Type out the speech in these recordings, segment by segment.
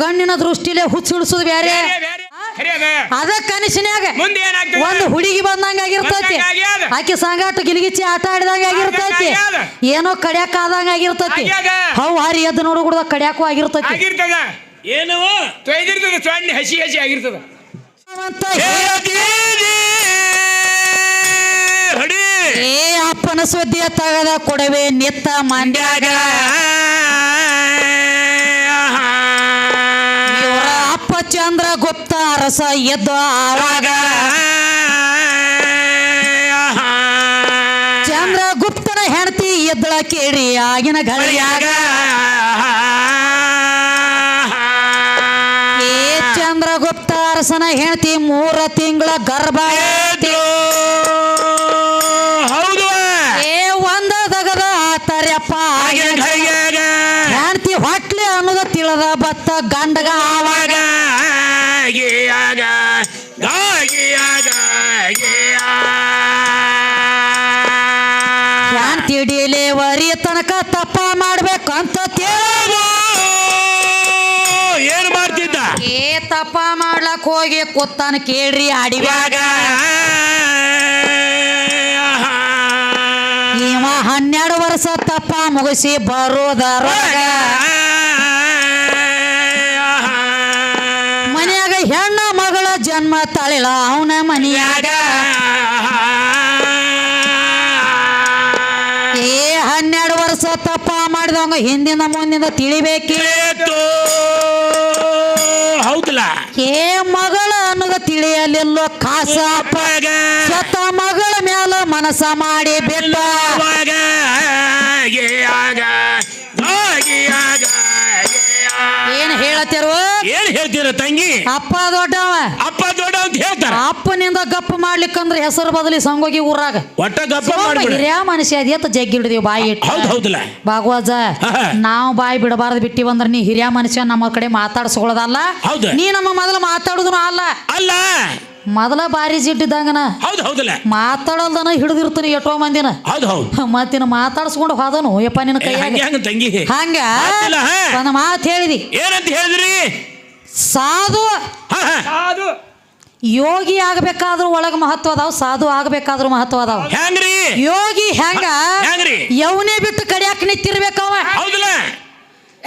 ಕಣ್ಣಿನ ದೃಷ್ಟಿಲೆ ಹುಚ್ಚಿಡಿಸೋದು ಬೇರೆ, ಅದ. ಕನಸಿನ್ಯಾಗ ಏನಾಗ್ತದೆ? ಒಂದು ಹುಡುಗಿ ಬಂದಂಗ ಆಗಿರ್ತೈತಿ. ಆಕೆ ಸಂಗಾಟ ಗಿಲಿಗಿಚ್ಚಿ ಆಟ ಆಡಿದಂಗ ಆಗಿರ್ತೈತಿ. ಏನೋ ಕಡ್ಯಾಕ ಆದಂಗ ಆಗಿರ್ತೈತಿ. ಹೌ ಹವ್ ಹಾರಿ ಎದ್ದು ನೋಡು ಕೂಡ ಕಡ್ಯಾಕು ಆಗಿರ್ತೈತಿ. ಆಗಿರ್ತದ. ಏನು? ತೊಯ್ದಿರ್ತದ ಸೊಣ್ಣೆ ಹಸಿ ಹಸಿ ಆಗಿರ್ತದ. ಅಂತ ಏ ಅಪ್ಪನ ಸುದ್ದಿಯ ತಗದ ಕೊಡವೆ ನಿತ್ತ ಮಂಡ್ಯಾಗ. ಅಪ್ಪ ಚಂದ್ರ ಗುಪ್ತ ಅರಸ ಎದ್ದ ಆವಾಗ ಚಂದ್ರ ಗುಪ್ತನ ಹೆಂಡತಿ ಎದ್ದಳ ಕೇಳಿ ಆಗಿನ ಗಳಿಯಾಗ. ಏ ಚಂದ್ರ ಗುಪ್ತ ಅರಸನ ಹೆಂಡತಿ ಮೂರ ತಿಂಗಳ ಗರ್ಭ ಹೋಗಿ ಕೊತ್ತಾನ ಕೇಳ್ರಿ ಅಡಿವ್ಯಾಗ ಇವ ಹನ್ನೆರಡು ವರ್ಷ ತಪ್ಪ ಮುಗಿಸಿ ಬರೋದರ ಮನೆಯಾಗ ಹೆಣ್ಣ ಮಗಳ ಜನ್ಮ ತಳಿಲ ಅವನ ಮನೆಯಾಗ ಏ ಹನ್ನೆರಡು ವರ್ಷ ತಪ್ಪ ಮಾಡಿದವಂಗ ಹಿಂದಿನ ಮುಂದಿನ ತಿಳಿಬೇಕಿ ಹೌದಲ್ಲ ಏ ಮಗಳ ಅನ್ನೋದ ತಿಳಿಯಲಿಲ್ಲ ಕಾಸ ಸತ್ತ ಮಗಳ ಮ್ಯಾಲ ಮನಸ ಮಾಡಿ ಬಿಟ್ಟ. ಏನ್ ಹೇಳತ್ತಿರುವ ಏನ್ ಹೇಳ್ತೀರ ತಂಗಿ? ಅಪ್ಪ ದೊಡ್ಡವ ಅಪ್ಪ ದೊಡ್ಡ ಅಂತ ಹೇಳ್ತಾರ ಗಪ್ಪ ಮಾಡ್ಲಿಕ್ಕಂದ್ರೆ ಹೆಸರು ಬದಲಿ ಸಂಗೋಗಿ ಊರಾಗ. ಒಟ್ಟ ಗಪ್ಪ ಒಬ್ಬ ಮಾಡ್ಬಿಡ. ಹಿರಿಯ ಮನುಷ್ಯ ಅದೇತ ಜಗ್ಗಿ ಹಿಡಿದೀವಿ ಬಾಯಿ ಇಟ್ಟು. ಹೌದ್ ಹೌದಲ್ಲ ಭಾಗವಜ. ನಾವು ಬಾಯಿ ಬಿಡಬಾರ್ದು ಬಿಟ್ಟಿವಂದ್ರ ನೀ ಹಿರಿಯ ಮನುಷ್ಯ ನಮ್ಮ ಕಡೆ ಮಾತಾಡ್ಸ್ಕೊಳ್ಳೋದಲ್ಲ. ಹೌದು. ನೀ ನಮ್ಮ ಮೊದಲು ಮಾತಾಡುದ್ರು ಅಲ್ಲ. ಅಲ್ಲ. ಮೊದಲ ಬಾರಿ ಜಿಡ್ಡಿದ್ದಂಗನ. ಹೌದು ಹೌದಲ್ಲ ಮಾತಾಡಲ್ದನ ಹಿಡಿದಿರ್ತೀನಿ ಎಷ್ಟೋ ಮಂದಿನ. ಹೌದ್ ಹೌದ್. ಮತ್ತಿನ ಮಾತಾಡ್ಸ್ಕೊಂಡು ಹೋದನು. ಯಪ್ಪ ನಿನ್ನ ಕೈ ಕೈಯಾಗ. ಹಂಗೆ ಹಂಗ ತಂಗಿ. ಹಂಗ. ಒಂದು ಮಾತು ಹೇಳಿದಿ. ಏನಂತ ಹೇಳಿದ್ರಿ? ಸಾಧು. ಹಾ, ಹಾ. ಅದು ಯೋಗಿ ಆಗ್ಬೇಕಾದ್ರೂ ಒಳಗ ಮಹತ್ವ ಅದಾವ ಸಾಧು ಆಗ್ಬೇಕಾದ್ರೂ ಮಹತ್ವ ಅದಾವ ಹೆಂಗ್ರಿ? ಯೋಗಿ ಹೆಂಗ? ಹೆಂಗ್ರಿ? ಯವನೇ ಬಿಟ್ಟು ಕಡಿಯಾಕ ನಿಂತಿರ್ಬೇಕವ. ಹೌದಲ್ಲ.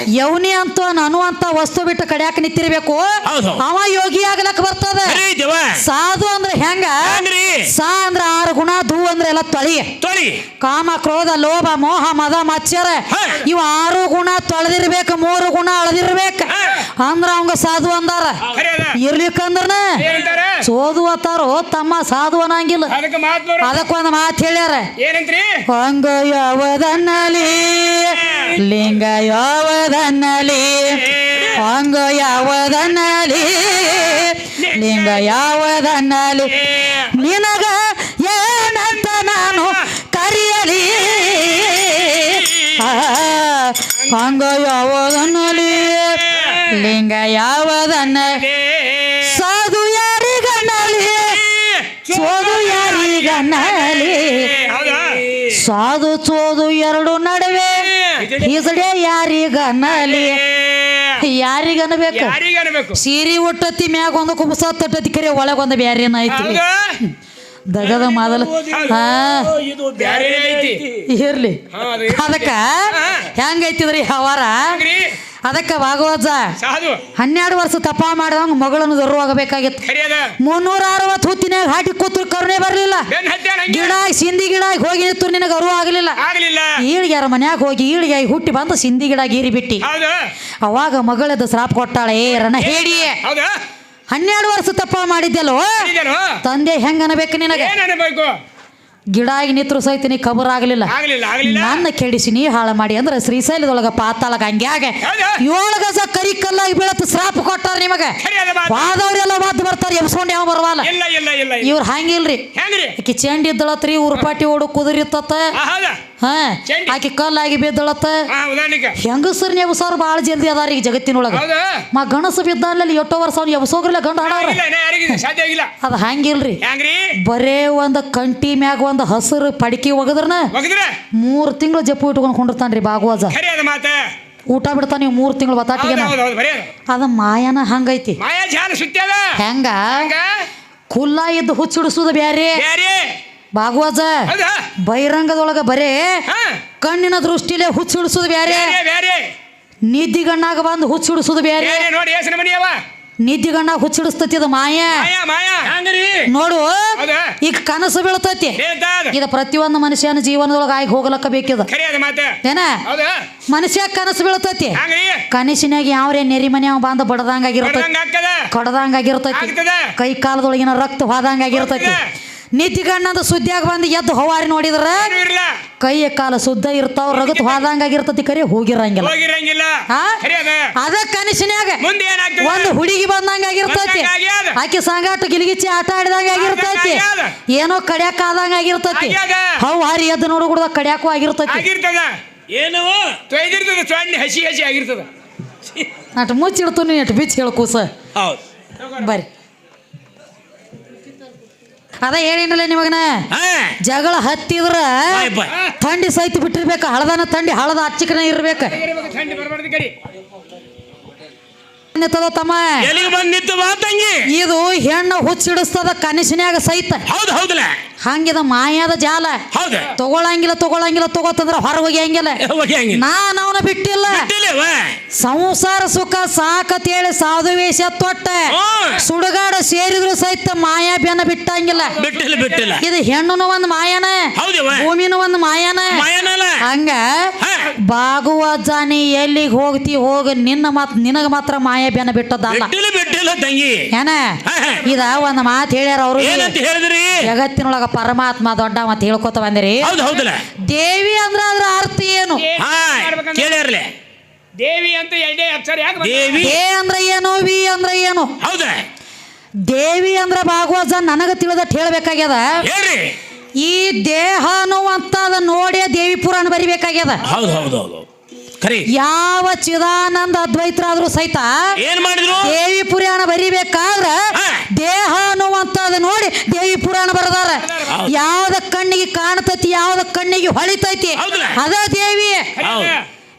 ಯವನಿ ಅಂತ ನಾನು ಅಂತ ವಸ್ತು ಬಿಟ್ಟು ಕಡಿಯಾಕ ನಿಂತಿರ್ಬೇಕು. ಹೌದು. ಅವ ಯೋಗಿ ಆಗ್ಲಕ್ ಬರ್ತದ. ಅರೇ ದೇವ. ಸಾಧು ಅಂದ್ರೆ ಹೆಂಗ? ಹೆಂಗ್ರಿ? ಸಾ ಅಂದ್ರೆ ಆರು ಗುಣ ಧೂ ಅಂದ್ರೆ ಎಲ್ಲ ತೊಳಿ. ತೊಳಿ. ಕಾಮ ಕ್ರೋಧ ಲೋಭ ಮೋಹ ಮದ ಮಚ್ಚರ. ಹಾ. ಇವು ಆರು ಗುಣ ತೊಳೆದಿರ್ಬೇಕು ಮೂರು ಗುಣ ಅಳದಿರ್ಬೇಕು. ಹಾ. ಅಂದ್ರ ಅವಂಗ ಸಾಧು ಅಂದಾರ. ಇರ್ಲಿಕ್ಕಂದ್ರ ಸೋದು ಅತ್ತಾರೋ ತಮ್ಮ ಸಾಧು ಅನ್ನಂಗಿಲ್ಲ. ಅದಕ್ಕೊಂದು ಮಾತು ಹೇಳ್ಯಾರ. ಹಂಗ ಯಾವದನ್ನಲಿ ಲಿಂಗ ಯಾವದನ್ನಲಿ ಹಂಗ ಯಾವದನ್ನಲಿ ಲಿಂಗ ಯಾವದನ್ನಲಿ ನಿನಗ ಏನಂತ ನಾನು ಕರೆಯಲಿ? ಹಂಗ ಯಾವದನ್ನಲಿ ಲಿಂಗ ಯಾವದನ್ನ? ಸಾಧು ಯಾರಿಗನ್ನಲಿ? ಸೋದು ಯಾರಿಗನ್ನಲಿ? ಹೌದಾ? ಸಾಧು ಚೋದು ಎರಡು ನಡುವೆ ಈಸಡೆ ಯಾರಿಗನ್ನಲಿ? ಯಾರಿಗನ್ಬೇಕು ಸೀರಿ ಒಟ್ಟತ್ತಿ ಸೀರೆ ಉಟ್ಟತಿ ಮ್ಯಾಗ ಒಂದು ಕುಂಬಸ ತಟ್ಟತಿ ಕರೆ ಒಳಗೊಂದು ಬ್ಯಾರೇನ ಐತಿ. ದಗದ ಮಾದಲ. ಇರ್ಲಿ. ಅದಕ್ಕ ಹೆಂಗೈತಿದ್ರಿ ಹವಾರ? ಅದಕ್ಕ ಭಾಗವತ ಸಾಧು. ಹನ್ನೆರಡು ವರ್ಷ ತಪ ಮಾಡಿದಂಗ ಮಗಳನ್ನು ಅದ ಮುನ್ನೂರ ಅರವತ್ತು ಹುತ್ತಿನಾಗ ಹಾಟಿ ಕೂತು ಕರುಣೆ ಬರಲಿಲ್ಲ. ಗಿಡ ಸಿಂಧಿ ಗಿಡ ಹೋಗಿ ನಿಂತು ನಿನಗೆ ಅರು ಆಗಲಿಲ್ಲ. ಈಳಿಗೆ ಈಳಿಗ್ಯಾರ ಮನ್ಯಾಗ ಹೋಗಿ ಈಳಿಗೆ ಹುಟ್ಟಿ ಬಂದು ಸಿಂಧಿ ಗಿಡ ಗೀರಿ ಬಿಟ್ಟಿ. ಅವಾಗ ಮಗಳದ ಶ್ರಾಪ್ ಕೊಟ್ಟಾಳೆ ಏ ರಣ ಹೇಳಿ ಹನ್ನೆರಡು ವರ್ಷ ತಪ್ಪ ಮಾಡಿದ್ದೆಲ್ಲೋ? ತಂದೆ ಹೆಂಗ ಅನ್ಬೇಕು? ನಿನಗೆ ಏನ್ ಆಗಿ ನಿತ್ರು ಸಹಿತ ನೀ ಖಬರ್ ಆಗಲಿಲ್ಲ. ಆಗ್ಲಿಲ್ಲ ಆಗ್ಲಿಲ್ಲ. ನನ್ನ ಕೆಡಿಸಿ ನೀ ಹಾಳು ಮಾಡಿ ಅಂದ್ರೆ ಶ್ರೀಶೈಲದೊಳಗ ಪಾತಾಳಗ ಹಂಗ್ಯಾಗ ಏಳು ಗಜ ಕರಿ ಕಲ್ಲಾಗಿ ಬೀಳತ್ ಶ್ರಾಪ್ ಕೊಟ್ಟಾರ ನಿಮಗೆ. ಮಾತು. ವಾದವ್ರೆಲ್ಲ ವಾದ್ ಬರ್ತಾರೆ ಎಬ್ಸ್ಕೊಂಡು ಯಾವ ಬರವಲ್ಲ. ಇವ್ರು ಹಂಗಿಲ್ರಿ ಆಕಿ ಚೆಂಡ್ ಇದ್ದಳತ್ರಿ ಉರ್ಪಾಟಿ ಓಡು ಕುದುರಿತ್ತ ಹಾ ಆಕೆ ಆಕಿ ಕಲ್ಲಾಗಿ ಬಿದ್ದಳತ್ತ. ಹಾ ಉದಾಹರಣೆಗೆ ಹೆಂಗಸರ್ನ ಎಬ್ಸೋರು ಭಾಳ ಜಲ್ದಿ ಅದಾರ ಈಗ ಜಗತ್ತಿನೊಳಗ. ಹೌದಾ? ಮ ಗಣಸ ಬಿದ್ದಲ್ಲಿ ಎಷ್ಟೋ ವರ್ಷ ಅವ್ನು ಎಬ್ಸೋಗ್ರಲ್ಲ ಗಂಡ ಹಾಡವ್ರ ಇಲ್ಲ ಇನ್ನ ಯಾರಿಗಿದೆ ಸಾಧ್ಯ ಆಗಿಲ್ಲ. ಅದು ಹಂಗಿಲ್ರಿ ಬರೇ ಒಂದು ಕಂಟಿ ಮ್ಯಾಗ ಒಂದು ಹಸಿರು ಪಡಿಕೆ ಒಗದ್ರನ ಒಗದ್ರ? ಮೂರು ತಿಂಗಳು ಜಪ್ಪು ಇಟ್ಕೊಂಡು ಕೊಂಡಿರ್ತಾನ್ರಿ ಬಾಗುವಾಜ. ಖರೆ ಅದ ಮಾತ. ಊಟ ಬಿಡ್ತಾನ ನೀವು ಮೂರು ತಿಂಗಳು ಬತಾಟಿಗೆ ಹೌದು ಹೌದು ಬರೀ ಅದು. ಅದ ಮಾಯನ ಹಂಗೈತಿ. ಮಾಯಾ ಜಾಲ ಸುತ್ತ್ಯದ? ಹೆಂಗ? ಹಂಗ? ಕುಲ್ಲ ಇದ್ದು ಹುಚ್ಚಿಡಿಸುದು ಬ್ಯಾರೆ. ಬ್ಯಾರೆ. ಭಾಗವಜ ಹೌದಾ? ಬಹಿರಂಗದೊಳಗ ಬರೇ ಕಣ್ಣಿನ ದೃಷ್ಟಿಲೇ ಹುಚ್ಚಿಡಿಸುದು ಬ್ಯಾರೆ. ನಿದ್ದಿ ನಿದ್ದಿಗಣ್ಣಾಗ ಬಂದು ಹುಚ್ಚಿಡಿಸುದು ಬ್ಯಾರೆ. ನಿದ್ದಿ ನಿದ್ದಿಗಣ್ಣಾಗ ಹುಚ್ಚಿಡಿಸ್ತತಿ ಅದು ಮಾಯ. ನೋಡು ಈಗ ಕನಸು ಬೀಳ್ತತಿ. ಇದು ಪ್ರತಿಯೊಂದು ಮನುಷ್ಯನ ಜೀವನದೊಳಗ ಆಗಿ ಹೋಗ್ಲಕ್ಕ ಬೇಕಿದ. ಏನ? ಹೌದಾ? ಮನುಷ್ಯ ಕನಸು ಬೀಳ್ತೈತಿ. ಕನಸಿನಾಗ ಯಾವ್ರೇ ನೆರಿ ಮನೆ ಬಂದ ಬಡದಂಗ ಆಗಿರ್ತೈತಿ. ಕೊಡದಂಗ ಆಗಿರ್ತೈತಿ. ಕೈ ಕಾಲದೊಳಗಿನ ರಕ್ತ ಹೋದಂಗಾಗಿರ್ತೈತಿ ನಿದ್ದಿಗಣ್ಣದ ಸುದ್ದಿಯಾಗ ಬಂದು ಎದ್ದು ಹವಾರಿ ನೋಡಿದ್ರ ಕೈಯ ಕಾಲ ಶುದ್ಧ ಇರ್ತಾವ ರಗತ್ ಹೋದಂಗಾಗಿರ್ತೈತಿ ಕರೆ ಹೋಗಿರಂಗಿಲ್ಲ. ಹೋಗಿರಂಗಿಲ್ಲ. ಅದ ಅದ ಕನಸಿನ್ಯಾಗ ಮುಂದೆ ಏನಾಗ್ತದ ಒಂದು ಹುಡುಗಿ ಬಂದಂಗ ಆಗಿರ್ತತಿ ಆಕೆ ಸಂಗಾಟ ಗಿಲಿಗಿಚ್ಚಿ ಆಟ ಆಡಿದಂಗ ಆಗಿರ್ತತಿ. ಏನೋ ಕಡ್ಯಾಕ ಆದಂಗ ಆಗಿರ್ತತಿ ಆಗ್ಯಾದ. ಹವ್ ಹಾರಿ ಎದ್ದು ನೋಡು ಕೂಡ ಕಡ್ಯಾಕು ಆಗಿರ್ತತಿ. ಆಗಿರ್ತದ. ಏನು? ತೊಯ್ದಿರ್ತದ ಸಣ್ಣ ಹಸಿ ಹಸಿ ಆಗಿರ್ತದ. ಅಟ್ ಮುಚ್ಚಿಡ್ತು ನೀ ಅಟ್ ಬಿಚ್ಚಿ ಹೇಳ್ಕೂಸ. ಹೌದು. ಬರ್ರಿ. ಅದ ಹೇಳಿನಲ್ಲ ನಿಮಗನ? ಜಗಳ ಹತ್ತಿದ್ರ ಥಂಡಿ ಸಹಿತ ಬಿಟ್ಟಿರ್ಬೇಕ ಹಳದನ ಥಂಡಿ ಹಳದ ಅಚ್ಚಿಕನ ಇರ್ಬೇಕ. ತಮ್ಮ? ಇದು ಹೆಣ್ಣು ಹುಚ್ಚಿಡಿಸ್ತದ ಕನಸಿನ್ಯಾಗ ಸಹಿತ. ಹೌದು ಹೌದಲ್ಲ ಹಂಗಿದ ಮಾಯಾದ ಜಾಲ. ಹೌದು. ತಗೊಳಂಗಿಲ್ಲ ತಗೊಳಂಗಿಲ್ಲ ತಗೋತಂದ್ರ ಹೊರ ಹೋಗ್ಯಾಂಗಿಲ್ಲ. ಹೋಗಿ ಹಂಗಿಲ್ಲ ನಾನ್ ಅವನ ಬಿಟ್ಟಿಲ್ಲ. ಬಿಟ್ಟಿಲ್ಲವ? ಸಂಸಾರ ಸುಖ ಸಾಕತೇಳಿ ಸಾಧು ವೇಷ ತೊಟ್ಟ. ಹ್ಮ್. ಸುಡುಗಾಡ ಸೇರಿದ್ರು ಸಹಿತ ಮಾಯಾ ಬೆನ್ನ ಬಿಟ್ಟಂಗಿಲ್ಲ. ಬಿಟ್ಟಿಲ್ಲ ಬಿಟ್ಟಿಲ್ಲ. ಇದು ಹೆಣ್ಣುನು ಒಂದ್ ಮಾಯಾನ. ಭೂಮಿನೂ ಒಂದ್ ಮಾಯಾನ. ಮಾಯನಲ್ಲ. ಹಂಗ ಹಾ. ಬಾಗುವ ಜಾನಿ ಎಲ್ಲಿಗೆ ಹೋಗ್ತಿ ಹೋಗ ನಿನ್ನ ಮಾತ್ ನಿನಗ ಮಾತ್ರ ಮಾಯಾ ಬೆನ್ನ ಬಿಟ್ಟದಲ್ಲ ಬಿಟ್ಟಿಲ್ಲ ಬಿಟ್ಟಿಲ್ಲ ತಂಗಿ. ಏನ? ಹಾ, ಹಾ. ಇದ ಒಂದ್ ಮಾತು ಹೇಳ್ಯಾರ ಅವರು. ಏನಂತ ಹೇಳಿದ್ರಿ? ಜಗತ್ತಿನೊಳಗ ಪರಮಾತ್ಮ ದೊಡ್ಡ ಅಂತ ಹೇಳ್ಕೊತ ಬಂದಿರಿ ಹೌದು ಹೌದಲ್ಲ. ದೇವಿ ಅಂದ್ರ ಅದ್ರ ಅರ್ಥ ಏನು? ಹಾ ಕೇಳಿರ್ಲೆ ದೇವಿ ಅಂತ ಎರಡೇ ಅಕ್ಷರ ಯಾಕೆ ಬಂತು? ದೇವಿ. ದೇ ಅಂದ್ರ ಏನು ವಿ ಅಂದ್ರ ಏನು? ಹೌದಾ. ದೇವಿ ಅಂದ್ರ ಭಾಗವತ ನನಗ ತಿಳಿದಟ್ ಹೇಳ್ಬೇಕಾಗ್ಯದ. ಹೇಳ್ರಿ. ಈ ದೇಹ ಅನ್ನುವಂಥದ ನೋಡಿ ದೇವಿ ಪುರಾಣ ಬರಿಬೇಕಾಗ್ಯದ. ಹೌದು ಹೌದು ಹೌದು. ಖರಿ ಯಾವ ಚಿದಾನಂದ ಅದ್ವೈತರಾದ್ರೂ ಸಹಿತ ಏನ್ ಮಾಡಿದ್ರು ದೇವಿ ಪುರಾಣ ಬರಿಬೇಕಾದ್ರೆ. ದೇಹ ಅನ್ನುವಂಥದ್ದು ನೋಡಿ ದೇವಿ ಪುರಾಣ ಬರದಾರ. ಯಾವ್ದ ಕಣ್ಣಿಗೆ ಕಾಣ್ತೈತಿ ಯಾವ್ದ ಕಣ್ಣಿಗೆ ಹೊಳಿತೈತಿ? ಅದ ದೇವಿ.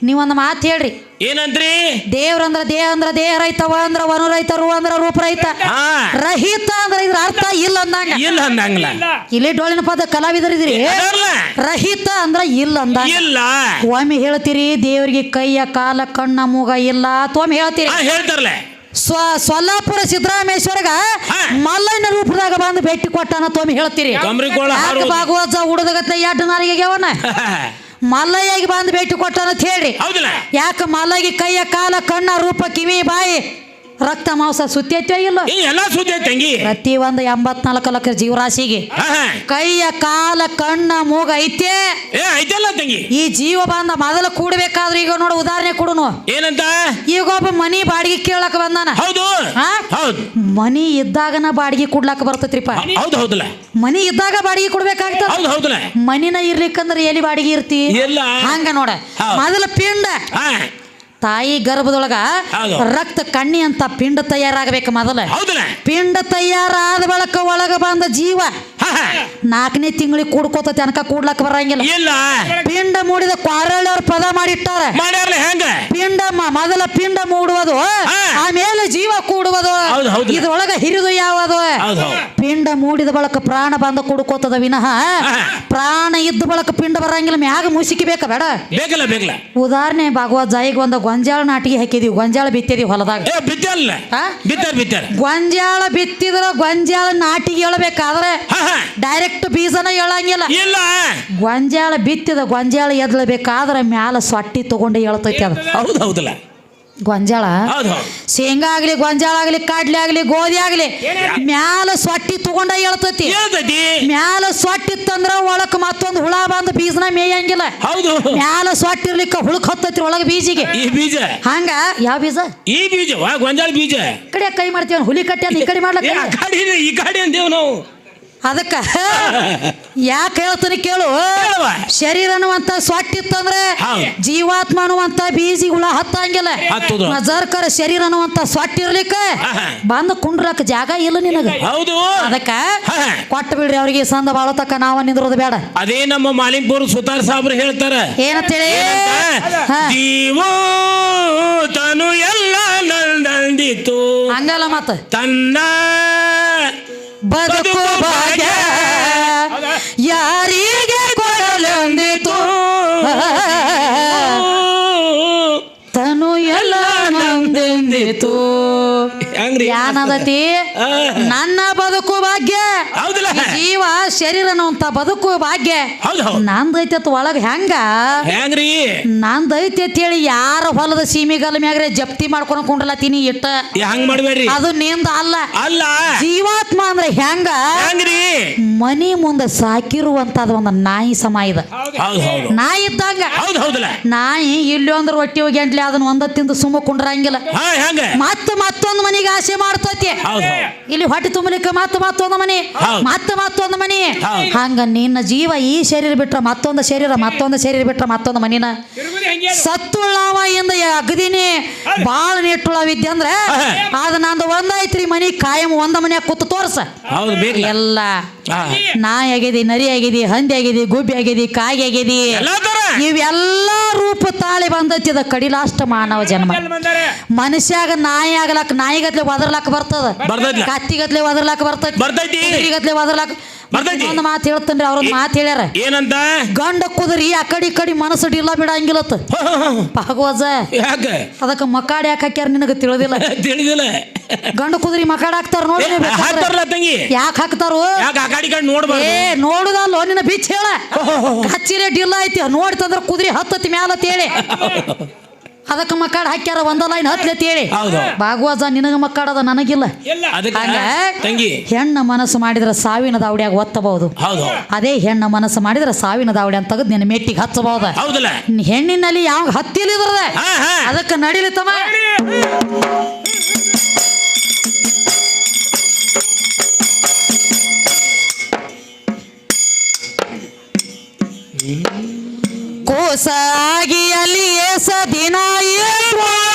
ನೀವೊಂದು ಮಾತು ಹೇಳ್ರಿ. ಏನಂದ್ರಿ? ದೇವ್ರಂದ್ರ ದೇಹ ಅಂದ್ರ ದೇಹ ರೈತವ ಅಂದ್ರ ವನು ರೈತ ರು ಅಂದ್ರ ರೂಪ ರೈತ. ರಹಿತ ಅಂದ್ರ ಇದ್ರ ಅರ್ಥ ಇಲ್ಲ ಅಂದಂಗ. ಇಲ್ಲ ಅಂದಂಗಿಲ್ಲ ಇಲ್ಲ ಡೋಳಿನ ಪದ ಕಲಾವಿದರಿದ್ರಿ ರಹಿತ ಅಂದ್ರ ಇಲ್ಲ ಅಂದಂಗ. ಇಲ್ಲ. ಒಮ್ಮೆ ಹೇಳ್ತೀರಿ ದೇವರಿಗೆ ಕೈಯ ಕಾಲ ಕಣ್ಣ ಮೂಗ ಇಲ್ಲ ತೊಮ್ಮೆ ಹೇಳ್ತೀರಿ. ಹೇಳ್ತಾರಲ್ಲ. ಸ್ವ ಸೊಲ್ಲಾಪುರ ಸಿದ್ದರಾಮೇಶ್ವರಗ ಹಾ. ಮಲ್ಲಯ್ಯನ ರೂಪದಾಗ ಬಂದು ಭೇಟಿ ಕೊಟ್ಟಾನ ತೋಮಿ ಹೇಳ್ತೀರಿ. ಭಾಗವತ ಉಡದಗತ್ತ ಎರಡು ನಾಲಿಗೆ ಅವನ? ಮಲ್ಲಯ್ಯಗೆ ಬಂದು ಭೇಟಿ ಕೊಟ್ಟನಂತ ಹೇಳ್ರಿ. ಹೌದಲ್ಲ? ಯಾಕೆ ಮಲ್ಲಯ್ಯ ಕೈಯ ಕಾಲ ಕಣ್ಣ ರೂಪ ಕಿವಿ ಬಾಯಿ ರಕ್ತ ಮಾಂಸ ಸುತ್ತೈತೋ ಇಲ್ಲ. ಏ ಎಲ್ಲಾ ಸುದ್ದಿ ಐತ್ ತಂಗಿ. ಪ್ರತಿ ಒಂದು ಎಂಬತ್ನಾಲ್ಕು ಲಕ್ಷ ಜೀವರಾಶಿಗೆ ಹಾ ಹಾ. ಕೈಯ ಕಾಲ ಕಣ್ಣ ಮೂಗ ಐತೆ. ಏ ಐತಲ್ಲ ತಂಗಿ. ಈ ಜೀವ ಬಂದ ಮೊದಲು ಕೂಡಬೇಕಾದ್ರೆ ಈಗ ನೋಡು ಉದಾಹರಣೆ ಕೊಡುನು. ಏನಂತ? ಈಗ ಒಬ್ಬ ಮನಿ ಬಾಡಿಗೆ ಕೇಳಕ್ ಬಂದಾನ. ಹೌದು. ಹಾ? ಹೌದು. ಮನಿ ಇದ್ದಾಗನ ಬಾಡಿಗೆ ಕೊಡ್ಲಾಕ ಬರ್ತೈತ್ರಿಪ್ಪ. ಹೌದು ಹೌದಲ್ಲ. ಮನಿ ಇದ್ದಾಗ ಬಾಡಿಗೆ ಕೊಡ್ಬೇಕಾಗ್ತದ? ಹೌದು ಹೌದಲ್ಲ. ಮನಿನ ಇರ್ಲಿಕ್ಕಂದ್ರೆ ಎಲ್ಲಿ ಬಾಡಿಗೆ ಇರ್ತಿ? ಹಂಗ ನೋಡ. ಮೊದಲು ಮೊದಲ ಪಿಂಡ. ಹಾ. ತಾಯಿ ಗರ್ಭದೊಳಗ ರಕ್ತ ಕಣ್ಣಿ ಅಂತ ಪಿಂಡ ತಯಾರಾಗಬೇಕು ಮೊದಲ ಪಿಂಡ ತಯಾರಾದ ಬಳಕ ಒಳಗ ಬಂದ ಜೀವ. ನಾಲ್ಕನೇ ತಿಂಗಳಿಗೆ ಕೂಡ್ಕೋತ ತನಕ ಕೂಡ್ಲಕ್ ಬರಂಗಿಲ್ಲ. ಇಲ್ಲ. ಪಿಂಡ ಮೂಡಿದ ಕ್ವಾರಳ್ಳವ್ರ ಪದ ಮಾಡಿಟ್ಟಾರ. ಹೆಂಗ? ಪಿಂಡ ಮೊದಲ ಪಿಂಡ ಮೂಡುವುದು ಆಮೇಲೆ ಜೀವ ಕೂಡುವುದು. ಇದ್ರೊಳಗ ಹಿರಿದು ಯಾವುದು? ಪಿಂಡ ಮೂಡಿದ ಬಳಕ ಪ್ರಾಣ ಬಂದ ಕುಡ್ಕೋತದ ವಿನಃ ಪ್ರಾಣ ಇದ್ದ ಬಳಕ ಪಿಂಡ ಬರಂಗಿಲ್ಲ ಮ್ಯಾಗ ಮುಸಿಕಿ ಬೇಕ ಬೇಡ. ಬೇಕಲ್ಲ ಬೇಕಲ್ಲ. ಉದಾಹರಣೆ ಭಾಗವತ್ ಜಾಯಿಗೆ ಒಂದು ಗೊಂಜಾಳ ನಾಟಿಗೆ ಹಾಕಿದೀವಿ ಗೊಂಜಾಳ ಬಿತ್ತಿದೀವಿ ಹೊಲದಾಗ. ಗೊಂಜಾಳ ಬಿತ್ತಿದ್ರ ಗೊಂಜಾಳ ನಾಟಿಗೆ ಹೇಳ್ಬೇಕಾದ್ರೆ ಡೈರೆಕ್ಟ್ ಬೀಜನ ಹೇಳಂಗಿಲ್ಲ ಇಲ್ಲ. ಗೊಂಜಾಳ ಬಿತ್ತಿದ ಗೊಂಜಾಳ ಎದ್ಲಬೇಕಾದ್ರೆ ಮ್ಯಾಲ ಸೊಟ್ಟಿ ತಗೊಂಡು ಹೇಳ್ತೈತಿ ಅದು. ಹೌದು ಹೌದಲ್ಲ. ಗೊಂಜಾಳ? ಶೇಂಗಾ ಆಗ್ಲಿ ಗೊಂಜಾಳ ಆಗ್ಲಿ ಕಡ್ಲೆ ಆಗ್ಲಿ ಗೋಧಿ ಆಗ್ಲಿ ಮ್ಯಾಲ ಸೊಟ್ಟಿ ತಗೊಂಡ ಹೇಳ್ತೈತಿ ಮ್ಯಾಲೆ ಸೊಟ್ಟಿ ಸೊಟ್ಟಿತ್ತಂದ್ರ ಒಳಕ್ ಮತ್ತೊಂದು ಹುಳ ಬಂದು ಬೀಜನ ಮೇಯಂಗಿಲ್ಲ. ಹೌದು. ಮ್ಯಾಲ ಸೊಟ್ಟಿರ್ಲಿಕ್ಕ ಹುಳಕ್ ಹತ್ತೈತಿ ಒಳಗ ಬೀಜಿಗೆ. ಈ ಬೀಜ? ಹಂಗ? ಯಾವ ಬೀಜ? ಈ ಬೀಜ ಗೊಂಜಾಳ ಬೀಜ? ಕಡೆ ಕೈ ಮಾಡ್ತೀವಿ ಹುಲಿ ಕಟ್ಟಿ ಈ ಕಡೆ ಮಾಡ್ಲಕ್ಕ? ಈ ಕಡೆ ಅಂದೇವ್ ನಾವು. ಅದಕ್ಕ ಯಾಕೆ ಹೇಳ್ತೀನಿ ಕೇಳು. ಶರೀರ ಅನ್ನುವಂತ ಸೊಟ್ಟಿತ್ತಂದ್ರೆ. ಜೀವಾತ್ಮ ಅನ್ನುವಂತ ಬೀಜಿ ಹುಳ ಹತ್ತಂಗಿಲ್ಲ. ನಜರ್ಕರ ಶರೀರ ಅನ್ನುವಂತ ಸೊಟ್ಟ ಇರ್ಲಿಕ್ಕ ಬಂದು ಕುಂಡ್ರಕ್ ಜಾಗ ಇಲ್ಲ ನಿನಗ. ಹೌದು. ಅದಕ್ಕ. ಕೊಟ್ಟ ಬಿಡ್ರಿ ಅವ್ರಿಗೆ ಸಂದ ಬಾಳತಕ್ಕ ನಾವ ನಿಂದ್ರೋದು ಬೇಡ. ಅದೇ ನಮ್ಮ ಮಾಲಿಂಪುರ ಸುತಾರ್ ಸಾಬ್ರು ಹೇಳ್ತಾರ. ಏನಂತೇಳಿ. ಜೀವೋ ತನು ಎಲ್ಲ ನಂದಿತು ಹಂಗಲ್ಲ ಮತ್ತ. ತನ್ನ ಬದುಕು ಭಾಗ್ಯ. ಯಾರಿಗೆ ಕೊಡಲೊಂದಿತು? ತನು ಎಲ್ಲ ನಂದೆಂದಿತು? ಹೆಂಗ್ರಿ. ನನ್ನ ಬದುಕು ಭಾಗ್ಯ. ಹೌದಲ್ಲ? ಈ ಜೀವ ಶರೀರ ಅನ್ನುವಂತ ಬದುಕು ಭಾಗ್ಯ. ಹೌದು ಹೌದು. ನಂದೈತಿ ಅತ್ ಒಳಗ ಹೆಂಗ? ಹೆಂಗ್ರಿ? ನಂದೈತಿ ಅಂತ ಹೇಳಿ ಯಾರ ಹೊಲದ ಸೀಮೆಗಲ್ಲ ಮ್ಯಾಗ್ರೆ ಜಪ್ತಿ ಮಾಡ್ಕೊಂಡು ಕುಂಡ್ರಲತ್ತೀನಿ ಇಟ್ಟ. ಹಂಗ್ ಮಾಡ್ಬೇಡ್ರಿ. ಅದು ನಿಂದ ಅಲ್ಲ. ಅಲ್ಲ. ಜೀವಾತ್ಮ ಅಂದ್ರೆ ಹೆಂಗ? ಹೆಂಗ್ರಿ? ಮನಿ ಮುಂದೆ ಸಾಕಿರುವಂತದ ಒಂದು ನಾಯಿ ಸಮ ಇದೆ. ನಾಯಿ ಇದ್ದಂಗ. ನಾಯಿ ಇಲ್ಲಿ ಅಂದ್ರೆ ಹೊಟ್ಟಿ ಹೋಗಿ ಅಂಟ್ಲಿ ಅದನ್ನ ಒಂದ ತಿಂದು ಸುಮ್ಮ ಕುಂಡ್ರಂಗಿಲ್ಲ. ಮತ್ತೆ ಹೆಂಗ. ಮತ್ತ ಮತ್ತೊಂದು ಮನೆಗೆ ಆಸೆ ಮಾಡ್ತತಿ. ಇಲ್ಲಿ ಹೊಟ್ಟೆ ತುಂಬಲಿಕ್ಕೆ ಮತ್ತೆ ಮತ್ತೊಂದು ಮನೆ. ಮತ್ತೆ ಮತ್ತ ಮತ್ತೊಂದು ಮನೆ. ಹಂಗ ನಿನ್ನ ಜೀವ ಈ ಶರೀರ ಬಿಟ್ರ ಮತ್ತೊಂದು ಶರೀರ ಮತ್ತೊಂದು ಶರೀರ ಬಿಟ್ರ ಮತ್ತೊಂದು ಮನಿನ. ಸತ್ತುಳ್ಳಾವ ಇಂದ ಅಗದಿನಿ ಬಾಳ ನೆಟ್ಟುಳವಿದ್ದೆ ಅಂದ್ರೆ ಅದ ನಂದು ಒಂದೈತ್ರಿ ಮನಿ ಕಾಯಂ ಒಂದ ಮನ್ಯಾಗ ಕೂತು ತೋರ್ಸ. ಹೌದು ಎಲ್ಲ. ನಾಯಿ ಆಗಿದಿ ನರಿ ಆಗಿದಿ ಹಂದಿ ಆಗಿದಿ ಗುಬ್ಬಿ ಆಗಿದಿ ಕಾಯಿ ಆಗಿದಿ ಇವೆಲ್ಲ ರೂಪ ತಾಳಿ ಬಂದೈತಿ ಅದ ಕಡಿಲಾಷ್ಟ ಮಾನವ ಜನ್ಮ. ಮನುಷ್ಯಾಗ ನಾಯಿ ಆಗ್ಲಕ್ ನಾಯಿಗತ್ಲೆ ಒದರ್ಲಾಕ ಬರ್ತದ. ಕತ್ತಿಗತ್ಲೆ ಒದರ್ಲಾಕ ಬರ್ತದ ಬರ್ತೈತಿ. ಕುದುರೆಗತ್ಲೆ ಒದರ್ಲಾಕ ಬರ್ತೈತಿ. ಒಂದು ಮಾತು ಹೇಳ್ತೇನ್ರಿ ಅವ್ರೊಂದು ಮಾತು ಹೇಳ್ಯಾರ. ಏನಂತ? ಗಂಡ ಕುದುರಿ ಆ ಕಡೆ ಈ ಕಡಿ ಮನಸ್ಸು ಡಿಲ್ಲ ಬಿಡಂಗಿಲ್ಲತ್ತ. ಭಾಗವಜ. ಯಾಕ? ಅದಕ್ಕೆ ಮಕಾಡ್ ಯಾಕೆ ಹಾಕ್ಯಾರ ನಿನಗೆ ತಿಳಿದಿಲ್ಲ? ತಿಳಿದಿಲ್ಲ. ಗಂಡ ಕುದುರಿ ಮಕಾಡ್ ಹಾಕ್ತಾರ ನೋಡಿ ಹಾಕ್ತಾರಲ್ಲ ತಂಗಿ? ಯಾಕೆ ಹಾಕ್ತಾರು? ಯಾಕ ಆ ಕಡೆ ಈ ಕಡೆ ನೋಡ್ಬಾರ್ದು? ಏ ನೋಡುದಲ್ಲೋ ನಿನ್ನ ಬಿಚ್ಚ ಹೇಳ. ಹಚ್ಚಿರೇ ಡಿಲ್ಲ ಐತಿ ನೋಡ್ತಂದ್ರ ಕುದ್ರಿ ಹತ್ತತಿ ಮ್ಯಾಲ ತೇಳಿ ಅದಕ್ಕೆ ಮಕ್ಕಳ ಹಾಕ್ಯಾರ ಒಂದ ಲೈನ್ ಹತ್ತಿ ಹೇಳಿ. ಹೌದು. ಭಾಗವಜ ನಿನಗ ಮಕ್ಕಾಡದ ನನಗಿಲ್ಲ. ಅದಕ್ಕೆ ಹಂಗ? ತಂಗಿ. ಹೆಣ್ಣ ಮನಸ್ಸು ಮಾಡಿದ್ರೆ ಸಾವಿನ ದಾವಡಿಯಾಗ ಒತ್ತಬಹುದು. ಹೌದು. ಅದೇ ಹೆಣ್ಣ ಮನಸ್ಸು ಮಾಡಿದ್ರೆ ಸಾವಿನ ದಾವಡಿ ಅಂತ ತೆಗೆದು ನಿನ್ನ ಮೆಟ್ಟಿಗೆ ಹಚ್ಚಬಹುದ. ಹೌದಲ್ಲ. ಹೆಣ್ಣಿನಲ್ಲಿ ಯಾವ ಹತ್ತಿಲಿದ್ರದ ಹಾ ಹಾ. ಅದಕ್ಕೆ ತಮ್ಮ. ಕೋಸಾಗಿ ದಿನ ಇರುವ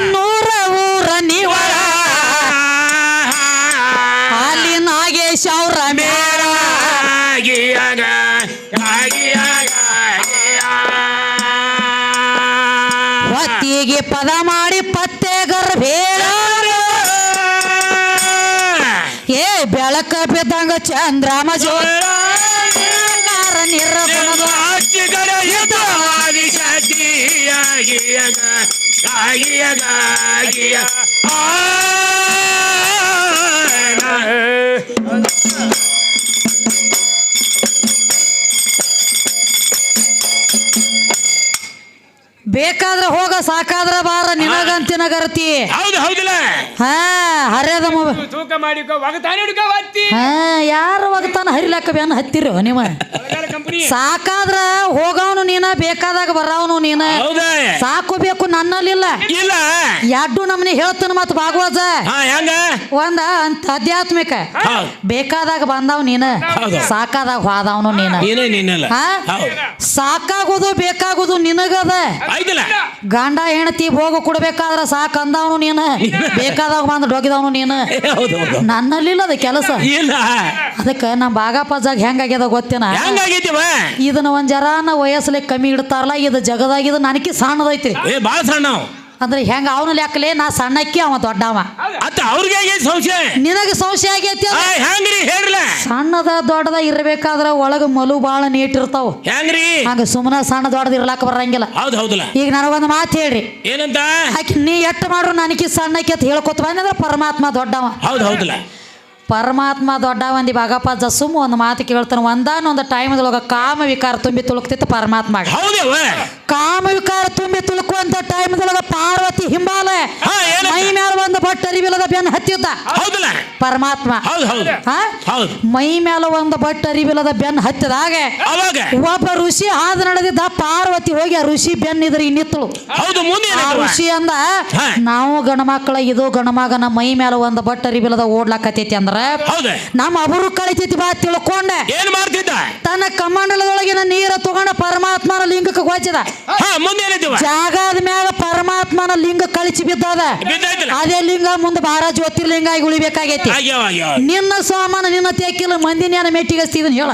ಬನ್ನೂರ ಊರ ನಿವರ ಅಲ್ಲಿ ನಾಗೇಶ್ ಅವ್ರ ಮೇರ ಹೊತ್ತಿಗೆ ಪದ ಮಾಡಿ ಪತ್ತೆಗರ ಬೇರ ಏ ಬೆಳಕ ಬಿದ್ದಂಗ ಚಂದ್ರಮ ಜೋರ ಬೇಕಾದ್ರೆ ಹೋಗ ಸಾಕಾದ್ರ ಬಾರ ನಿನಗಂತಿನ ನಗರತಿ. ಹೌದು ಹೌದಲ್ಲ. ಹಾ ಹರ್ಯದ ಮೊಬೈಲ್. ತೂಕ ಮಾಡಿ ಯಾರು ಒಗತಾನ ಹರಿಲಾಕ ಬೇನ ಹತ್ತಿರೋ ನಿಮ್ಮ. ಸಾಕಾದ್ರ ಹೋಗವನು ನೀನ ಬೇಕಾದಾಗ ಬರವನು ನೀನ. ಸಾಕು ಬೇಕು ನನ್ನಲ್ಲಿಲ್ಲ. ಇಲ್ಲ. ಎರಡು ನಮ್ನಿ ಹೇಳ್ತಾನ ಮತ್ ಭಾಗವತ? ಒಂದ ಅಂತ ಆಧ್ಯಾತ್ಮಿಕ. ಬೇಕಾದಾಗ ಬಂದವ್ ನೀನ. ಸಾಕಾದಾಗ ಹೋದವನು ನೀನ. ಸಾಕಾಗೋದು ಬೇಕಾಗೋದು ನಿನಗದ. ಗಂಡ ಹೆಣತಿ ಹೋಗ ಕೊಡ್ಬೇಕಾದ್ರ ಸಾಕ ಅಂದವನು ನೀನ ಬೇಕಾದಾಗ ಬಂದ ಡೊಗಿದವನು ನೀನ. ನನ್ನಲ್ಲಿಲ್ಲ ಅದ ಕೆಲಸ. ಅದಕ್ಕೆ ನಮ್ಮ ಬಾಗಪ್ಪಜಾಗ ಹೆಂಗಾಗ್ಯದ ಗೊತ್ತೇನ? ಇದನ್ನ ಒಂದ್ ಜರಾನ ವಯಸ್ಸಲ್ಲಿ ಕಮ್ಮಿ ಇಡ್ತಾರಲ್ಲ ಇದು ಜಗದಾಗ ಇದು ನನಗೆ ಸಣ್ಣದೈತ್ರಿ ಏ ಬಾಳ ಸಣ್ಣ. ಅಂದ್ರೆ ಹೆಂಗ ಅವನ ಲೆಕ್ಕಲೆ ನಾ ಸಣ್ಣಕ್ಕಿ ಅವ ದೊಡ್ಡವ. ಅತ್ತ ಅವ್ರಿಗೆ ಆಗೈತಿ ಸಂಶಯ? ನಿನಗೆ ಸಂಶಯ ಆಗೈತಿ ಆ, ಅದು? ಹೆಂಗ್ರಿ ಹೇಳ್ರಲ್ಲ ಸಣ್ಣದ ದೊಡ್ಡದ ಇರ್ಬೇಕಾದ್ರ ಒಳಗ ಮಲು ಬಾಳ ನೀಟ್ ಇರ್ತಾವ. ಹೆಂಗ್ರಿ? ಹಂಗ ಸುಮ್ನ ಸಣ್ಣ ದೊಡ್ಡದ ಇರ್ಲಾಕ ಬರಂಗಿಲ್ಲ. ಹೌದ್ ಹೌದಲ್ಲ. ಈಗ ನನಗೊಂದು ಮಾತು ಹೇಳ್ರಿ. ಏನಂತ? ಆಕಿ ನೀ ಎಟ್ಟು ಮಾಡ್ರು ನನಗೆ ಸಣ್ಣಕ್ಕೆ ಅಂತ ಹೇಳ್ಕೊತ ಬಂದ್ರೆ ಪರಮಾತ್ಮ ದೊಡ್ಡವ. ಹೌದ್ ಹೌದಲ್ಲ. ಪರಮಾತ್ಮ ದೊಡ್ಡ ಒಂದಿ ಬಾಗಪ್ಪ ಜಸುಮ್ ಒಂದು ಮಾತು ಕೇಳ್ತಾನೆ ಒಂದಾನೊಂದು ಟೈಮ್ದೊಳಗ ಕಾಮ ವಿಕಾರ ತುಂಬಿ ತುಳುಕ್ತಿತ್ತು ಪರಮಾತ್ಮ ಕಾಮ ವಿಕಾರ ತುಂಬಿ ತುಳುಕುವಂತ ಟೈಮ್ದೊಳಗ ಪಾರ್ವತಿ ಹಿಂಬಾಲ? ಮೈ ಮ್ಯಾಲ ಒಂದು ಬಟ್ ಅರಿವಿಲ್ಲದ ಬೆನ್ ಹತ್ತಿದ್ದ. ಪರಮಾತ್ಮ. ಮೈ ಮ್ಯಾಲ ಒಂದು ಬಟ್ ಅರಿವಿಲ್ಲದ ಬೆನ್ ಹತ್ತಿದಾಗ ಒಬ್ಬ ಋಷಿ ಹಾದು ನಡೆದಿದ್ದ ಪಾರ್ವತಿ ಹೋಗಿ ಆ ಋಷಿ ಬೆನ್ ಇದ್ರೆ ಇನ್ನಿತ್ತಳು. ಹೌದು ಮುಂದೆ ಆ ಋಷಿ ಅಂದ. ನಾವು ಗಣಮಕ್ಕಳ ಇದು ಗಣಮಗನ ಮೈ ಮ್ಯಾಲ ಒಂದು ಬಟ್ ಅರಿವಿಲ್ಲದ ಓಡ್ಲಾಕತ್ತೈತಿ ಅಂದ್ರ ಹೌದ. ನಮ್ಮ ಅವರು ಕಳಿತೈತಿ ಬಾ ತಿಳ್ಕೊಂಡೆ. ಏನ್ ಮಾಡ್ತಿದ್ದ? ತನ್ನ ಕಮಂಡಲದೊಳಗಿನ ನೀರ ತಗೊಂಡ ಪರಮಾತ್ಮನ ಲಿಂಗಕ್ಕೆ ಗೊಚ್ಚಿದ ಹಾ ಮುಂದೆ ಜಾಗದ ಮ್ಯಾಗ ಪರಮಾತ್ಮನ ಲಿಂಗ ಕಳಿಸಿ ಬಿದ್ದದ. ಅದೇ ಲಿಂಗ ಮುಂದೆ ಬಾರ ಜ್ಯೋತಿರ್ಲಿಂಗ ಆಗಿ ಉಳಿಬೇಕಾಗೈತಿ ನಿನ್ನ ಸಾಮಾನ ನಿನ್ನ ತೇಕಿಲ್ಲ ಮಂದಿ ನಾನು ಮೆಟ್ಟಿಗೆ ಹಚ್ತಿದನ್ ಹೇಳ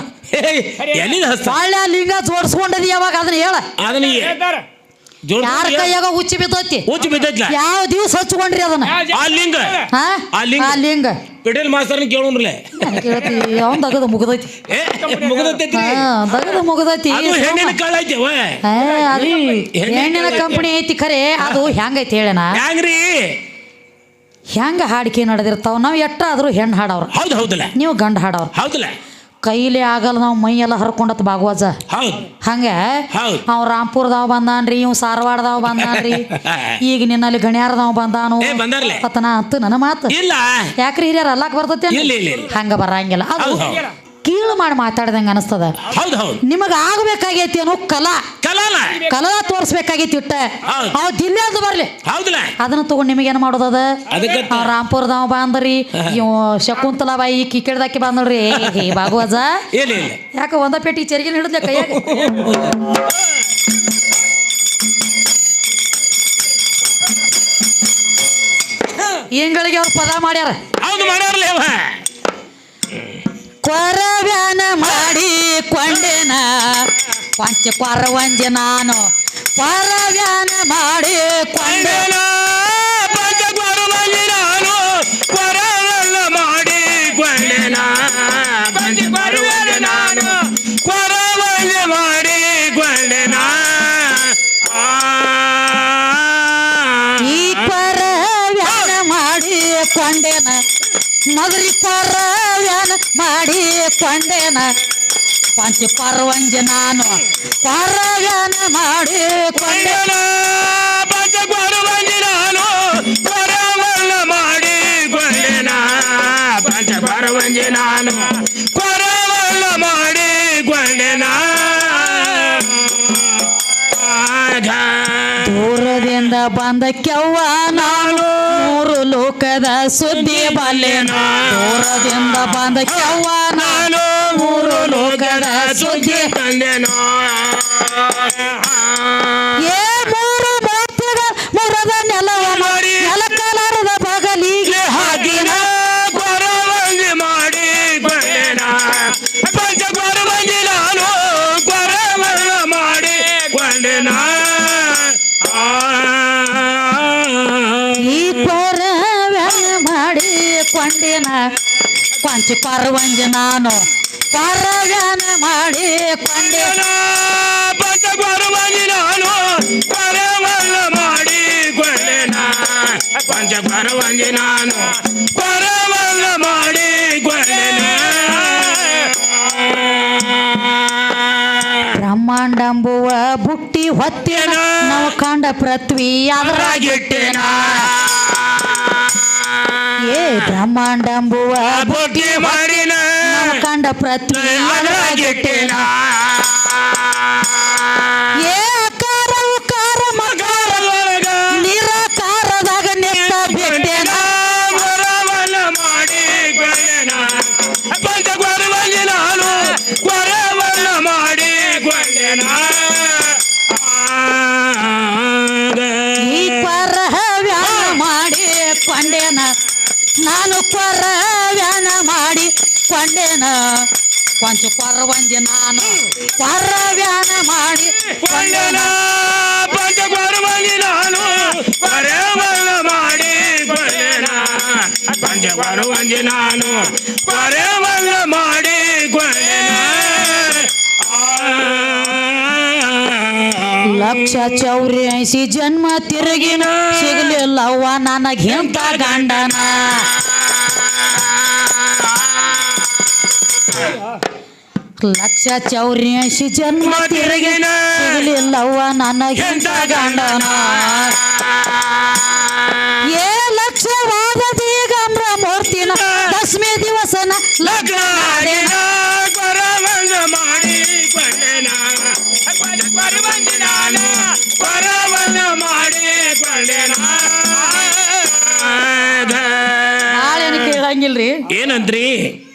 ಲಿಂಗ ಜೋಡಿಸ್ಕೊಂಡದಿ ಯಾವಾಗ ಅದನ್ನ ಹೇಳ. ಅದನ್ನ ಯಾರ ಕೈಯಾಗ ಉಚ್ಚಿ ಬಿದ್ದೈತಿ? ಉಚ್ಚಿ ಬಿದ್ದೈತಿ ಯಾವ ದಿವಸ ಹಚ್ಕೊಂಡ್ರಿ ಅದನ್ನ? ಆ ಲಿಂಗ. ಹಾ? ಆ ಲಿಂಗ. ಆ ಲಿಂಗ. ಪಿಟೇಲ್ ಮಾಸ್ತರ್ನ ಕೇಳೋನ್ರಲ್ಲ? ಕೇಳ್ತಿ ಅವನ್ ದಗದ ಮುಗ್ದೈತಿ ಏ ಮುಗಿದೈತಿ ಹಾ ದಗದ ಮುಗ್ದೈತಿ. ಅದು ಹೆಣ್ಣಿನ ಅದು ಕಂಪನಿ ಐತಿ ಖರೆ ಅದು ಹೆಂಗೈತಿ ಹೇಳಣ ಹ್ಯಾಂಗ್ರಿ? ಹೆಂಗ ಹಾಡಿಕೆ ನಡೆದಿರ್ತಾವ? ನಾವು ಎಟ್ಟಾದ್ರೂ ಹೆಣ್ಣು ಹಾಡವ್ರ. ಹೌದು ಹೌದಲ್ಲ. ನೀವು ಗಂಡ ಹಾಡವ್ರ. ಹೌದಲ್ಲ. ಕೈಲಿ ಆಗಲ್ಲ ನಾವು ಮೈ ಎಲ್ಲ ಹರ್ಕೊಂಡತ್ ಬಾಗವಾಜ ಹೌದು. ಹಂಗ. ಅವ್ ರಾಂಪುರದವ್ ಬಂದಾನ್ರಿ ಇವ್ ಸಾರವಾಡದವ್ ಬಂದಾನ್ರಿ ಈಗ ನಿನ್ನಲ್ಲಿ ಗಣ್ಯಾರದವ್ ಬಂದಾನು. ಪತನ ಅಂತ ನನ್ನ ಮಾತು. ಇಲ್ಲ. ಯಾಕ್ರಿ ಹಿರಿಯರ್ ಅಲ್ಲಾಕ್ ಬರ್ತೈತಿ. ಹಂಗ ಬರಂಗಿಲ್ಲ. ಅದು. ಕೀಳು ಮಾಡಿ ಮಾತಾಡ್ದಂಗೆ ಅನಸ್ತದ. ಹೌದು ಹೌದು. ನಿಮಗ ಆಗ್ಬೇಕಾಗೈತಿ ಅನ್ನೋ ಕಲಾ. ಕಲಾಲ ಕಲಾ ತೋರಿಸ್ಬೇಕಾಗೈತಿ ಇಟ್ಟ. ಅವ ಅದು ಬರ್ಲಿ. ಹೌದಲ್ಲ? ಅದನ್ನ ತಗೊಂಡು ನಿಮಗೇನು ಮಾಡೋದದ? ಅದಕ್ಕೆ ಅವ್ ಬಾಂದ್ರಿ. ಬಂದ್ರಿ ಇವ್ ಶಕುಂತಲಾ ಬಾಯಿ ಕಿಕ್ಕಿಡ್ದಾಕಿ ಬಂದ್ರಿ ಹೇ ಬಾಬು ಅಜ ಯಾಕೆ ಒಂದ ಪೇಟಿ ಚರಿಗೆ ಹಿಡಿದ್ಲೆ ಕೈಯಾಗ? ಇಂಗಳಿಗೆ ಅವ್ರು ಪದ ಮಾಡ್ಯಾರ? ಹೌದು ಮಾಡ್ಯಾರಲ್ಲ ಕೊರವ್ಯಾನ ಮಾಡಿ ಕೊಂಡೆನ. ಪಂಚ ಕೊರವಂಜ ನಾನು. ಕೊರವ್ಯಾನ ಮಾಡಿ ಕೊಂಡೆನ. ಕೊಂಡೆನ ಪಂಚಕೊರವಲ್ಲಿ ನಾನು. ಕೊರವಲ್ಲ ಮಾಡಿ ಪಂಚ ಪಂಚಕೊರವಲ್ಲಿ ನಾನು. ಕೊರವಲ್ಲಿ ಮಾಡಿ ಕೊಂಡೆನ. ಆ. ಈ ಕೊರವ್ಯಾನ ಮಾಡಿ ಕೊಂಡೆನ. ನಗರಿ ಕೊರವ್ಯಾನ ಮಾಡಿ ಕೊಂಡೆನ. ಪಂಚ ಪರ್ವಂಜ ನಾನು ಕೊರವ್ಯಾನ ಮಾಡಿ ಕೊಂಡೆನ. ಬಂದ ಕೆವ್ವ ನಾನು. ಮೂರು ಲೋಕದ ಸುದ್ದಿ ಬಲ್ಲೆ ದೂರದಿಂದ ಬಂದ ಕೆವ್ವ ನಾನು. ಮೂರು ಲೋಕದ ಸುದ್ದಿ ತಂದೆನೋ ಏ ಪರವಂಜ ನಾನು ಪರವ್ಯಾನ ಮಾಡಿ ಕೊಂಡೆ ಪಂಚ ಕೊರವಂಜಿ ನಾನು ಕೊರವಲ್ಲ ಮಾಡಿ ಕೊಂಡೆನ ಪಂಚ ಕೊರವಂಜಿ ನಾನು ಮಾಡಿ ಕೊಂಡೆನ ಬ್ರಹ್ಮಾಂಡಂಬುವ ಬುಟ್ಟಿ ಹೊತ್ತೇನ ನಾವು ಕಂಡ ಪೃಥ್ವಿ ಅದರಾಗಿಟ್ಟೇನ. ಏ ಬ್ರಹ್ಮಾಂಡಂಬುವ ಮಾಡಿನ ಕಂಡ ಪೃಥ್ವಿ ನಾನು ಕೊರವ್ಯಾನ ಮಾಡಿ ಕೊಂಡೇನ. ಕೊಂಚ ಕೊರವಂದಿ ನಾನು ಕೊರವ್ಯಾನ ಮಾಡಿ ಕೊಂಡೇನ ಪಂಚ ಕೊರವಂದಿ ನಾನು ಕೊರವಲ್ಲ ಮಾಡಿ ಕೊಂಡೇನ. ಪಂಚ ಕೊರವಂದಿ ನಾನು ಕೊರವಲ್ಲ ಮಾಡಿ ಕೊಂಡೇನ. ಲಕ್ಷ ಚೌರ್ಯಸಿ ಜನ್ಮ ತಿರುಗಿನ ಸಿಗಲಿಲ್ಲವ್ವ ನನಗೆ ಗಂಡನ. ಲಕ್ಷ ಚೌರ್ಯಶಿ ಜನ್ಮ ತಿರುಗಿನ ನನ್ನ ಹಿಂದ ಗಂಡನ? ಏ ಲಕ್ಷವಾದ ದಿಗಂಬ್ರ ಮೂರ್ತಿನ ದಶಮಿ ದಿವಸನ ಲಗ್ನ ನಾಳೇನು ಕೇಳಂಗಿಲ್ರಿ. ಏನಂದ್ರಿ?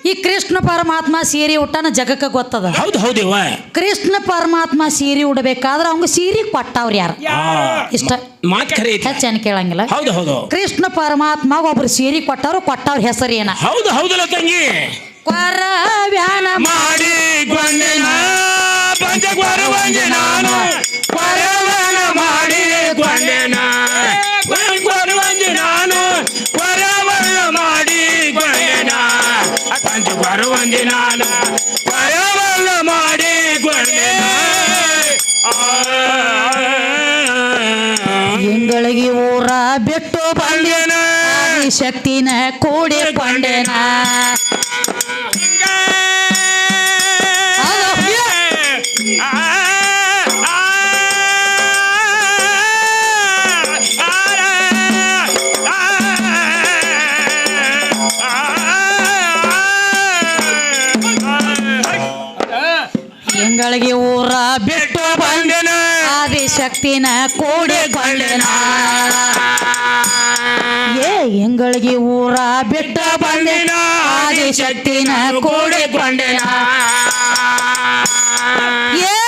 ಈ ಕೃಷ್ಣ ಪರಮಾತ್ಮ ಸೀರೆ ಉಟ್ಟನ ಜಗಕ್ಕೆ ಗೊತ್ತದ? ಹೌದು ಹೌದಿವ ಕೃಷ್ಣ ಪರಮಾತ್ಮ ಸೀರೆ ಉಡಬೇಕಾದ್ರೆ ಅವಂಗ ಸೀರೆ ಕೊಟ್ಟವ್ರ ಯಾರು? ಇಷ್ಟ. ಮಾತ್ ಖರೆ ಐತಿ ಹೆಚ್ಚೇನು ಕೇಳಂಗಿಲ್ಲ. ಹೌದು ಹೌದು. ಕೃಷ್ಣ ಪರಮಾತ್ಮ ಒಬ್ರು ಸೀರೆ ಕೊಟ್ಟವ್ರು ಕೊಟ್ಟವ್ರ ಹೆಸರು ಏನ? ಹೌದು ಹೌದಲ್ಲ ತಂಗಿ ಕೊರ ವ್ಯಾನ ಮಾಡಿ ನಾನು. ಪರವನ ನಾನು ಪರವನ ಮಾಡಿ ಕೊಂಡೆನ ಎಂಗಳಿಗೆ ಊರ ಬಿಟ್ಟು ಬಂದೇನ ಬಂದೇನ ಶಕ್ತಿನ ಕೂಡಿಕೊಂಡೇನ ಎಂಗಳಿಗೆ ಊರ ಬಿಟ್ಟು ಬಂದಿನ? ಆದಿ ಶಕ್ತಿನ ಬಂದಿನ ಏ ಎಂಗಳಿಗೆ ಊರ ಬಿಟ್ಟು ಬಂದಿನ? ಆದಿ ಶಕ್ತಿನ ಬಂದಿನ? ಏ